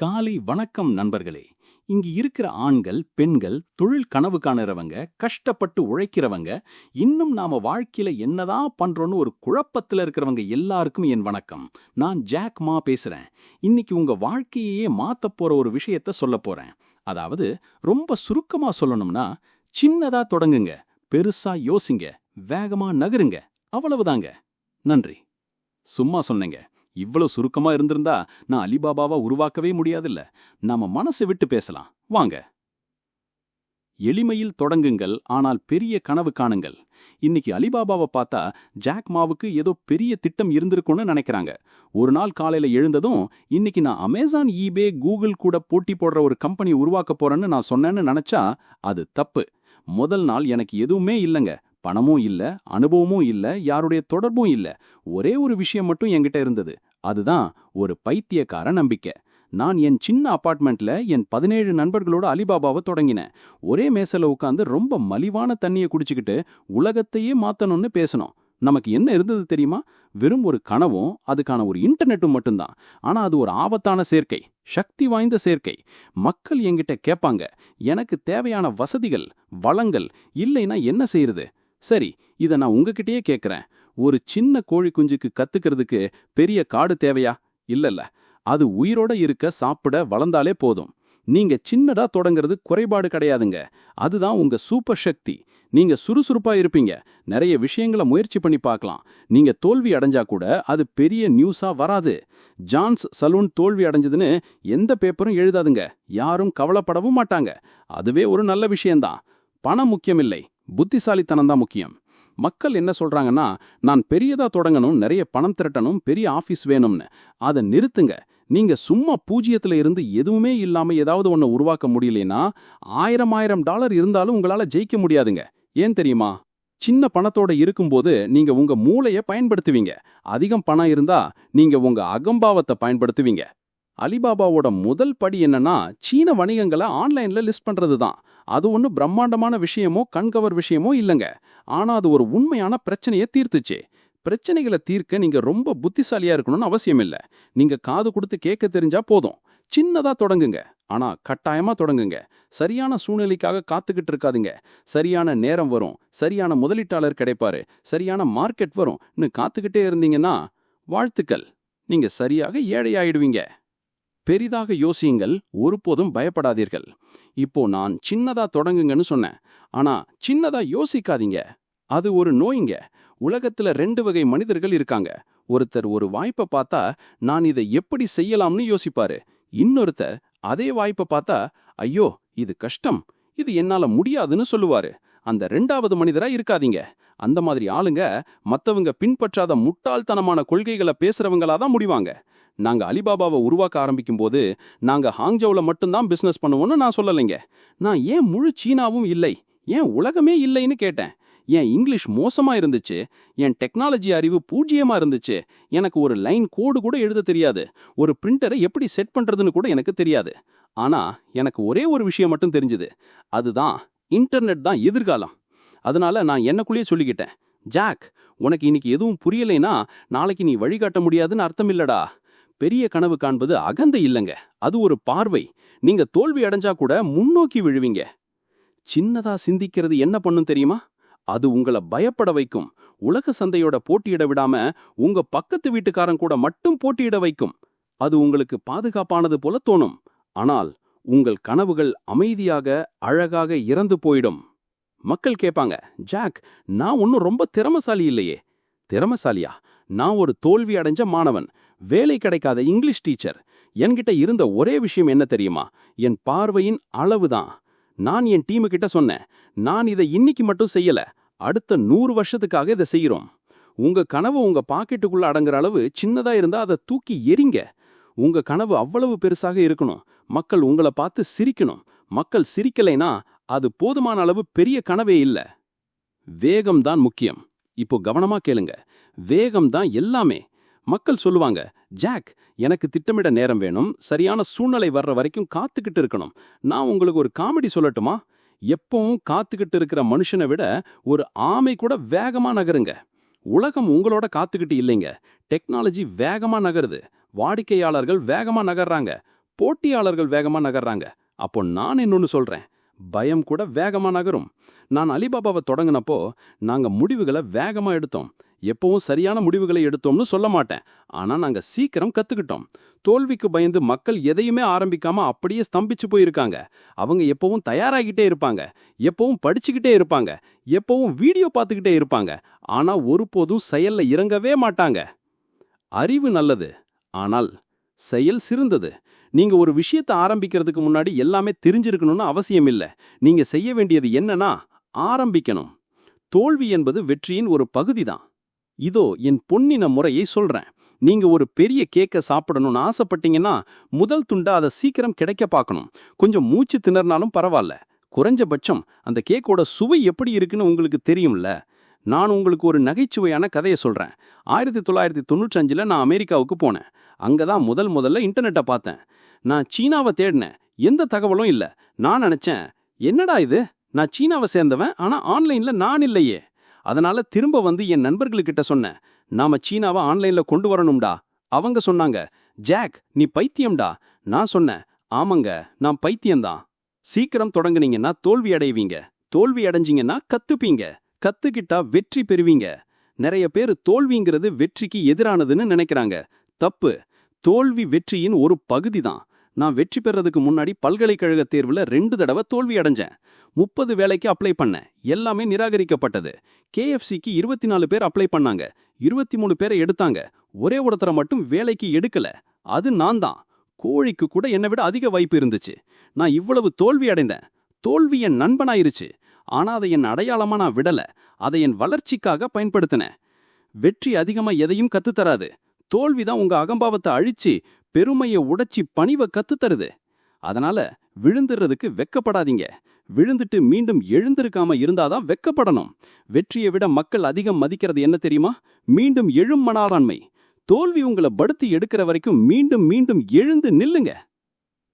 காலை வணக்கம் நண்பர்களே. இங்கு இருக்கிற ஆண்கள் பெண்கள் தொழில் கனவு காணுறவங்க கஷ்டப்பட்டு உழைக்கிறவங்க இன்னும் நாம வாழ்க்கையில என்னதான் பண்றோம்னு ஒரு குழப்பத்துல இருக்கிறவங்க எல்லாருக்கும் என் வணக்கம். நான் ஜாக் மா பேசுறேன். இன்னைக்கு உங்க வாழ்க்கையையே மாத்தப் போற ஒரு விஷயத்த சொல்ல போறேன். அதாவது ரொம்ப சுருக்கமா சொல்லணும்னா சின்னதா தொடங்குங்க. பெருசா யோசிங்க. வேகமா நகருங்க. அவ்வளவுதாங்க. நன்றி. சும்மா சொன்னேங்க. இவ்வளோ சுருக்கமா இருந்திருந்தா நான் அலிபாபாவா உருவாக்கவே முடியாதுல்ல. நாம மனசை விட்டு பேசலாம். வாங்க. எளிமையில் தொடங்குங்கள் ஆனால் பெரிய கனவு காணுங்கள். இன்னைக்கு அலிபாபாவை பார்த்தா ஜாக் மாவுக்கு ஏதோ பெரிய திட்டம் இருந்திருக்கும்னு நினைக்கிறாங்க. ஒரு நாள் காலையில எழுந்ததும் இன்னைக்கு நான் அமேசான் ஈபே கூகுள் கூட போட்டி போடுற ஒரு கம்பெனி உருவாக்க போறேன்னு நான் சொன்னேன்னு நினைச்சா அது தப்பு. முதல் நாள் எனக்கு எதுவுமே இல்லைங்க. பணமும் இல்ல அனுபவமும் இல்ல யாருடைய தொடர்பும் இல்ல. ஒரே ஒரு விஷயம் மட்டும் என்கிட்ட இருந்தது. அதுதான் ஒரு பைத்தியக்கார நம்பிக்கை. நான் என் சின்ன அப்பார்ட்மெண்ட்ல என் பதினேழு நண்பர்களோட அலிபாபாவை தொடங்கினேன். ஒரே மேசல உட்காந்து ரொம்ப மலிவான தண்ணியை குடிச்சுக்கிட்டு உலகத்தையே மாத்தணும்னு பேசணும். நமக்கு என்ன இருந்தது தெரியுமா? வெறும் ஒரு கனவும் அதுக்கான ஒரு இன்டர்நெட்டும் மட்டும்தான். ஆனா அது ஒரு ஆபத்தான சேர்க்கை சக்தி வாய்ந்த சேர்க்கை. மக்கள் என்கிட்ட கேட்பாங்க எனக்கு தேவையான வசதிகள் வளங்கள் இல்லைன்னா என்ன செய்யறது சரி இதை நான் உங்ககிட்டயே கேக்குறேன். ஒரு சின்ன கோழி குஞ்சுக்கு கத்துக்கிறதுக்கு பெரிய காடு தேவையா? இல்லல்ல. அது உயிரோட இருக்க சாப்பிட வளர்ந்தாலே போதும். நீங்க சின்னதா தொடங்குறது குறைபாடு கிடையாதுங்க. அதுதான் உங்க சூப்பர் சக்தி நீங்க சுறுசுறுப்பா இருப்பீங்க. நிறைய விஷயங்களை முயற்சி பண்ணி பார்க்கலாம். நீங்க தோல்வி அடைஞ்சா கூட அது பெரிய நியூஸா வராது. ஜான்ஸ் சலூன் தோல்வி அடைஞ்சதுன்னு எந்த பேப்பரும் எழுதாதுங்க. யாரும் கவலைப்படவும் மாட்டாங்க. அதுவே ஒரு நல்ல விஷயம்தான். பணம் முக்கியமில்லை. புத்திசாலித்தனம் தான் முக்கியம். மக்கள் என்ன சொல்றாங்கன்னா நான் பெரியதா தொடங்கணும் நிறைய பணம் திரட்டணும் பெரிய ஆபீஸ் வேணும்னு. அதை நிறுத்துங்க. நீங்க சும்மா பூஜ்ஜியத்துல இருந்து எதுவுமே இல்லாம ஏதாவது ஒன்று உருவாக்க முடியலனா ஆயிரம் ஆயிரம் டாலர் இருந்தாலும் உங்களால ஜெயிக்க முடியாதுங்க. ஏன் தெரியுமா? சின்ன பணத்தோட இருக்கும்போது நீங்க உங்க மூளைய பயன்படுத்துவீங்க. அதிகம் பணம் இருந்தா நீங்க உங்க அகம்பாவத்தை பயன்படுத்துவீங்க. அலிபாபாவோட முதல் படி என்னன்னா சீன வணிகங்களை ஆன்லைன்ல லிஸ்ட் பண்றது தான் அது ஒன்றும் பிரம்மாண்டமான விஷயமோ கண்கவர் விஷயமோ இல்லைங்க. ஆனா அது ஒரு உண்மையான பிரச்சனையை தீர்த்துச்சு. பிரச்சனைகளை தீர்க்க நீங்க ரொம்ப புத்திசாலியா இருக்கணும்னு அவசியம் இல்லை. நீங்க காது கொடுத்து கேட்க தெரிஞ்சா போதும். சின்னதா தொடங்குங்க. ஆனா கட்டாயமா தொடங்குங்க. சரியான சூழ்நிலைக்காக காத்துக்கிட்டு இருக்காதுங்க. சரியான நேரம் வரும். சரியான முதலீட்டாளர் கிடைப்பாரு. சரியான மார்க்கெட் வரும்னு காத்துக்கிட்டே இருந்தீங்கன்னா வாழ்த்துக்கள். நீங்க சரியாக ஏழையாயிடுவீங்க. பெரிதாக யோசியுங்கள் ஒருபோதும் பயப்படாதீர்கள். இப்போ நான் சின்னதா தொடங்குங்கன்னு சொன்னேன். ஆனா சின்னதா யோசிக்காதீங்க. அது ஒரு நோய்ங்க. உலகத்துல ரெண்டு வகை மனிதர்கள் இருக்காங்க. ஒருத்தர் ஒரு வாய்ப்பை பார்த்தா நான் இதை எப்படி செய்யலாம்னு யோசிப்பாரு. இன்னொருத்தர் அதே வாய்ப்பை பார்த்தா ஐயோ இது கஷ்டம். இது என்னால முடியாதுன்னு சொல்லுவாரு. அந்த ரெண்டாவது மனிதரா இருக்காதீங்க. அந்த மாதிரி ஆளுங்க மத்தவங்க பின்பற்றாத முட்டாள்தனமான கொள்கைகளை பேசுறவங்களா தான் முடிவாங்க. நாங்க அலிபாபாவை உருவாக்க ஆரம்பிக்கும் போது நாங்க ஹாங்ஜோவில் மட்டும்தான் பிசினஸ் பண்ணுவோம்னு நான் சொல்லலைங்க. நான் ஏன் முழு சீனாவும் இல்லை? ஏன் உலகமே இல்லைன்னு கேட்டேன். என் இங்கிலீஷ் மோசமா இருந்துச்சு? என் டெக்னாலஜி அறிவு பூஜ்ஜியமா இருந்துச்சு? எனக்கு ஒரு லைன் கோடு கூட எழுத தெரியாது. ஒரு பிரிண்டரை எப்படி செட் பண்றதுன்னு கூட எனக்கு தெரியாது. ஆனா எனக்கு ஒரே ஒரு விஷயம் மட்டும் தெரிஞ்சது. அதுதான் இன்டர்நெட் தான் எதிர்காலம். அதனால நான் என்னக்குள்ளேயே சொல்லிக்கிட்டேன். ஜாக் உனக்கு இன்னைக்கு எதுவும் புரியலைனா நாளைக்கு நீ வழிகாட்ட முடியாதுன்னு அர்த்தம் இல்லடா. பெரிய கனவு காண்பது அகந்த இல்லைங்க. அது ஒரு பார்வை. நீங்க தோல்வி அடைஞ்சா கூட முன்னோக்கி விழுவீங்க. சின்னதா சிந்திக்கிறது என்ன பண்ணும் தெரியுமா? அது உங்களை பயப்பட வைக்கும். உலக சந்தையோட போட்டியிட விடாம உங்க பக்கத்து வீட்டுக்காரன் கூட மட்டும் போட்டியிட வைக்கும். அது உங்களுக்கு பாதுகாப்பானது போல தோணும். ஆனால் உங்கள் கனவுகள் அமைதியாக அழகாக இறந்து போயிடும். மக்கள் கேட்பாங்க ஜாக் நான் ஒன்னும் ரொம்ப திறமசாலி இல்லையே. திறமசாலியா? நான் ஒரு தோல்வி அடைஞ்ச மாணவன். வேலை கிடைக்காத இங்கிலீஷ் டீச்சர். என்கிட்ட இருந்த ஒரே விஷயம் என்ன தெரியுமா? என் பார்வையின் அளவுதான். நான் என் டீமு கிட்ட சொன்னேன். நான் இதை இன்னைக்கு மட்டும் செய்யல. அடுத்த நூறு வருஷத்துக்காக இதை செய்யறோம் உங்க கனவு உங்க பாக்கெட்டுக்குள்ள அடங்குற அளவு சின்னதா இருந்தா அதை தூக்கி எரிங்க உங்க கனவு அவ்வளவு பெருசாக இருக்கணும். மக்கள் உங்களை பார்த்து சிரிக்கணும். மக்கள் சிரிக்கலைனா அது போதுமான அளவு பெரிய கனவே இல்ல. வேகம் தான் முக்கியம். இப்போ கவனமா கேளுங்க. வேகம் தான் எல்லாமே. மக்கள் சொல்லுவாங்க ஜாக் எனக்கு திட்டமிட நேரம் வேணும். சரியான சூழ்நிலை வர்ற வரைக்கும் காத்துக்கிட்டு இருக்கணும். நான் உங்களுக்கு ஒரு காமெடி சொல்லட்டுமா? எப்பவும் காத்துக்கிட்டு இருக்கிற மனுஷனை விட ஒரு ஆமை கூட வேகமா நகருங்க. உலகம் உங்களோட காத்துக்கிட்டு இல்லைங்க. டெக்னாலஜி வேகமா நகருது. வாடிக்கையாளர்கள் வேகமா நகர்றாங்க. போட்டியாளர்கள் வேகமா நகர்றாங்க. அப்போ நான் இன்னொன்னு சொல்றேன். பயம் கூட வேகமா நகரும். நான் அலிபாபாவை தொடங்கினப்போ நாங்க முடிவுகளை வேகமா எடுத்தோம். எப்பவும் சரியான முடிவுகளை எடுத்தோம்னு சொல்ல மாட்டேன். ஆனா நாங்க சீக்கிரம் கத்துக்கிட்டோம். தோல்விக்கு பயந்து மக்கள் எதையுமே ஆரம்பிக்காம அப்படியே ஸ்தம்பிச்சு போயிருக்காங்க. அவங்க எப்பவும் தயாராகிட்டே இருப்பாங்க. எப்பவும் படிச்சுக்கிட்டே இருப்பாங்க. எப்பவும் வீடியோ பார்த்துக்கிட்டே இருப்பாங்க. ஆனா ஒருபோதும் செயல்ல இறங்கவே மாட்டாங்க. அறிவு நல்லது. ஆனால் செயல் சிறந்தது. நீங்க ஒரு விஷயத்தை ஆரம்பிக்கிறதுக்கு முன்னாடி எல்லாமே தெரிஞ்சிருக்கணும்னு அவசியம் இல்ல நீங்க செய்ய வேண்டியது என்னன்னா ஆரம்பிக்கணும். தோல்வி என்பது வெற்றியின் ஒரு பகுதி தான் இதோ என் பொன்னின முறையை சொல்றேன். நீங்க ஒரு பெரிய கேக்க சாப்பிடணும்னு ஆசைப்பட்டீங்கன்னா முதல் துண்டா அதை சீக்கிரம் கிடைக்க பார்க்கணும். கொஞ்சம் மூச்சு திணறினாலும் பரவாயில்ல. குறைஞ்சபட்சம் அந்த கேக்கோட சுவை எப்படி இருக்குன்னு உங்களுக்கு தெரியும்ல. நான் உங்களுக்கு ஒரு நகைச்சுவையான கதையை சொல்றேன். ஆயிரத்தி தொள்ளாயிரத்தி தொண்ணூற்றஞ்சில் நான் அமெரிக்காவுக்கு போனேன். அங்கே தான் முதல் முதல்ல இன்டர்நெட்டை பார்த்தேன். நான் சீனாவை தேடினேன். எந்த தகவலும் இல்லை. நான் நினச்சேன் என்னடா இது? நான் சீனாவை சேர்ந்தவன் ஆனால் ஆன்லைனில் நான் இல்லையே. அதனால திரும்ப வந்து என் நண்பர்களுக்கிட்ட சொன்னேன் நாம சீனாவை ஆன்லைன்ல கொண்டு வரணும்டா. அவங்க சொன்னாங்க ஜாக் நீ பைத்தியம்டா. நான் சொன்னேன் ஆமாங்க நான் பைத்தியம்தான். சீக்கிரம் தொடங்குனீங்கன்னா தோல்வி அடைவீங்க. தோல்வி அடைஞ்சிங்கன்னா கத்துப்பீங்க. கத்துக்கிட்டா வெற்றி பெறுவீங்க. நிறைய பேர் தோல்விங்கிறது வெற்றிக்கு எதிரானதுன்னு நினைக்கிறாங்க. தப்பு. தோல்வி வெற்றியின் ஒரு பகுதி தான் நான் வெற்றி பெறதுக்கு முன்னாடி பல்கலைக்கழக தேர்வுல ரெண்டு தடவை தோல்வி அடைஞ்சேன். முப்பது வேலைக்கு அப்ளை பண்ணேன். எல்லாமே நிராகரிக்கப்பட்டது. கேஎஃப்சிக்கு இருபத்தி நாலு பேர் அப்ளை பண்ணாங்க. இருபத்தி மூணு பேரை எடுத்தாங்க. ஒரே ஒருத்தரை மட்டும் வேலைக்கு எடுக்கல. அது நான் தான். கோழிக்கு கூட என்னை விட அதிக வாய்ப்பு இருந்துச்சு. நான் இவ்வளவு தோல்வி அடைந்தேன். தோல்வி என் நண்பனாயிருச்சு. ஆனா அதை என் அடையாளமா நான் விடல. அதை என் வளர்ச்சிக்காக பயன்படுத்தினேன். வெற்றி அதிகமா எதையும் கத்துத்தராது. தோல்விதான் உங்க அகம்பாவத்தை அழிச்சு பெருமையை உடைச்சி பணிவை கத்துத்தருது அதனால விழுந்துடுறதுக்கு வெக்கப்படாதீங்க. விழுந்துட்டு மீண்டும் எழுந்திருக்காம இருந்தாதான் வெக்கப்படணும். வெற்றியை விட மக்கள் அதிகம் மதிக்கிறது என்ன தெரியுமா? மீண்டும் எழும் மனாராண்மை தோல்வி உங்களை படுத்தி எடுக்கிற வரைக்கும் மீண்டும் மீண்டும் எழுந்து நில்லுங்க.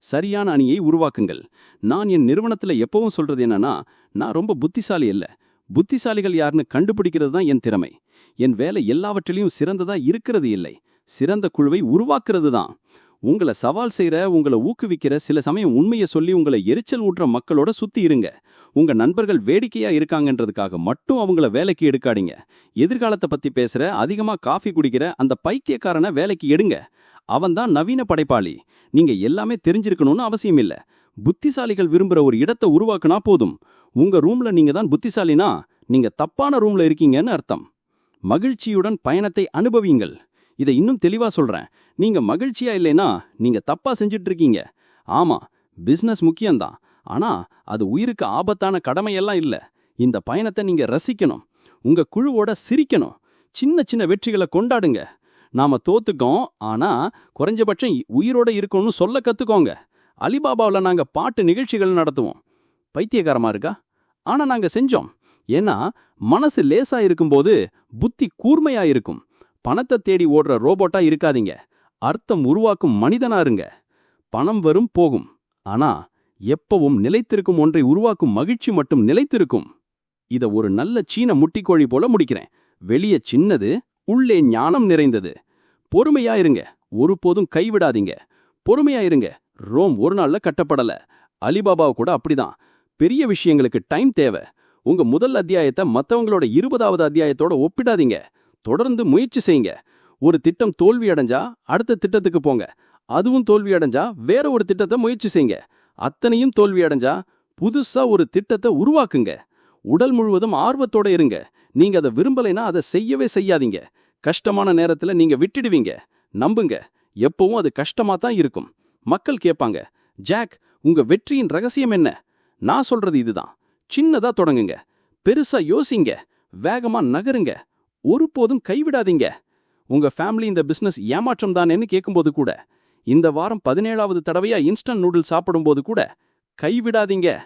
சரியான அணியை உருவாக்குங்கள். நான் என் நிறுவனத்துல எப்பவும் சொல்றது என்னன்னா நான் ரொம்ப புத்திசாலி இல்ல புத்திசாலிகள் யாருன்னு கண்டுபிடிக்கிறது தான் என் திறமை. என் வேலை எல்லாவற்றிலையும் சிறந்ததா இருக்கிறது இல்லை. சிறந்த குழுவை உருவாக்குறது தான் உங்களை சவால் செய்கிற உங்களை ஊக்குவிக்கிற சில சமயம் உண்மையை சொல்லி உங்களை எரிச்சல் ஊட்டுற மக்களோட சுத்தி இருங்க. உங்க நண்பர்கள் வேடிக்கையா இருக்காங்கன்றதுக்காக மட்டும் அவங்கள வேலைக்கு எடுக்காதீங்க. எதிர்காலத்தை பத்தி பேசுற அதிகமா காஃபி குடிக்கிற அந்த பைத்தியக்காரனை வேலைக்கு எடுங்க. அவன்தான் நவீன படைப்பாளி. நீங்க எல்லாமே தெரிஞ்சிருக்கணும்னு அவசியம் இல்ல. புத்திசாலிகள் விரும்புற ஒரு இடத்தை உருவாக்குனா போதும். உங்க ரூம்ல நீங்க தான் புத்திசாலினா நீங்க தப்பான ரூம்ல இருக்கீங்கன்னு அர்த்தம். மகிழ்ச்சியுடன் பயணத்தை அனுபவியுங்கள். இதை இன்னும் தெளிவா சொல்றேன். நீங்க மகிழ்ச்சியா இல்லைன்னா நீங்க தப்பா செஞ்சுட்டு இருக்கீங்க ஆமா பிசினஸ் முக்கியம்தான். ஆனா அது உயிருக்கு ஆபத்தான கடமையெல்லாம் இல்ல. இந்த பயணத்தை நீங்க ரசிக்கணும். உங்க குழுவோட சிரிக்கணும். சின்ன சின்ன வெற்றிகளை கொண்டாடுங்க. நாம தோத்துக்கோம் ஆனா குறைஞ்சபட்சம் உயிரோட இருக்கணும்னு சொல்ல கத்துக்கோங்க. அலிபாபாவில் நாங்க பாட்டு நிகழ்ச்சிகள் நடத்துவோம். பைத்தியகாரமா இருக்கா? ஆனா நாங்க செஞ்சோம். ஏன்னா மனசு லேசா இருக்கும்போது புத்தி கூர்மையா இருக்கும். பணத்தை தேடி ஓடுற ரோபோட்டா இருக்காதீங்க. அர்த்தம் உருவாக்கும் மனிதனா இருங்க. பணம் வரும் போகும். ஆனா எப்பவும் நிலைத்திருக்கும் ஒன்றை உருவாக்கும் மகிழ்ச்சி மட்டும் நிலைத்திருக்கும். இத ஒரு நல்ல சீன முட்டிக்கோழி போல முடிக்கிறேன். வெளியே சின்னது உள்ளே ஞானம் நிறைந்தது. பொறுமையா இருங்க. ஒருபோதும் கைவிடாதீங்க. பொறுமையா இருங்க. ரோம் ஒரு நாள்ல கட்டப்படல. அலிபாபாவை கூட அப்படிதான். பெரிய விஷயங்களுக்கு டைம் தேவை. உங்க முதல் அத்தியாயத்தை மத்தவங்களோட இருபதாவது அத்தியாயத்தோட ஒப்பிடாதீங்க. தொடர்ந்து முயற்சி செய்யுங்க. ஒரு திட்டம் தோல்வி அடைஞ்சா அடுத்த திட்டத்துக்கு போங்க. அதுவும் தோல்வி அடைஞ்சா வேற ஒரு திட்டத்தை முயற்சி செய்யுங்க. அத்தனையும் தோல்வி அடைஞ்சா புதுசா ஒரு திட்டத்தை உருவாக்குங்க. உடல் முழுவதும் ஆர்வத்தோட இருங்க. நீங்க அதை விரும்பலைன்னா அதை செய்யவே செய்யாதீங்க. கஷ்டமான நேரத்துல நீங்க விட்டுடுவீங்க. நம்புங்க. எப்பவும் அது கஷ்டமா தான் இருக்கும். மக்கள் கேட்பாங்க ஜாக் உங்க வெற்றியின் ரகசியம் என்ன? நான் சொல்றது இதுதான். சின்னதா தொடங்குங்க. பெருசா யோசிங்க. வேகமா நகருங்க. ஒருபோதும் கைவிடாதீங்க. உங்க ஃபேமிலி இந்த பிசினஸ் ஏமாற்றம் தானேன்னு கேட்கும்போது கூட இந்த வாரம் பதினேழாவது தடவையா இன்ஸ்டன்ட் நூடுல்ஸ் சாப்பிடும்போது கூட கைவிடாதீங்க.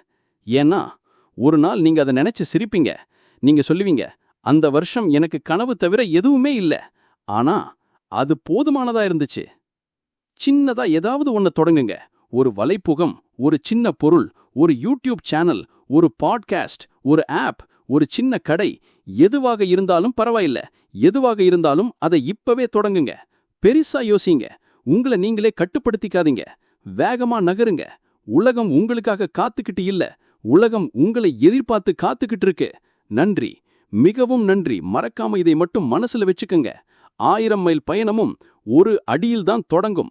ஏன்னா ஒரு நாள் நீங்க அதை நினைச்சு சிரிப்பீங்க. நீங்க சொல்லுவீங்க அந்த வருஷம் எனக்கு கனவு தவிர எதுவுமே இல்ல. ஆனா அது போதுமானதா இருந்துச்சு. சின்னதா ஏதாவது ஒன்று தொடங்குங்க. ஒரு வலைப்புகம் ஒரு சின்ன பொருள் ஒரு யூடியூப் சேனல் ஒரு பாட்காஸ்ட் ஒரு ஆப் ஒரு சின்ன கடை எதுவாக இருந்தாலும் பரவாயில்ல. எதுவாக இருந்தாலும் அதை இப்பவே தொடங்குங்க. பெரிசா யோசிங்க. உங்களை நீங்களே கட்டுப்படுத்திக்காதீங்க. வேகமா நகருங்க. உலகம் உங்களுக்காக காத்துக்கிட்டு இல்ல. உலகம் உங்களை எதிர்பார்த்து காத்துக்கிட்டு இருக்கு. நன்றி. மிகவும் நன்றி. மறக்காம இதை மட்டும் மனசுல வச்சுக்கங்க. ஆயிரம் மைல் பயணமும் ஒரு அடியில்தான் தொடங்கும்.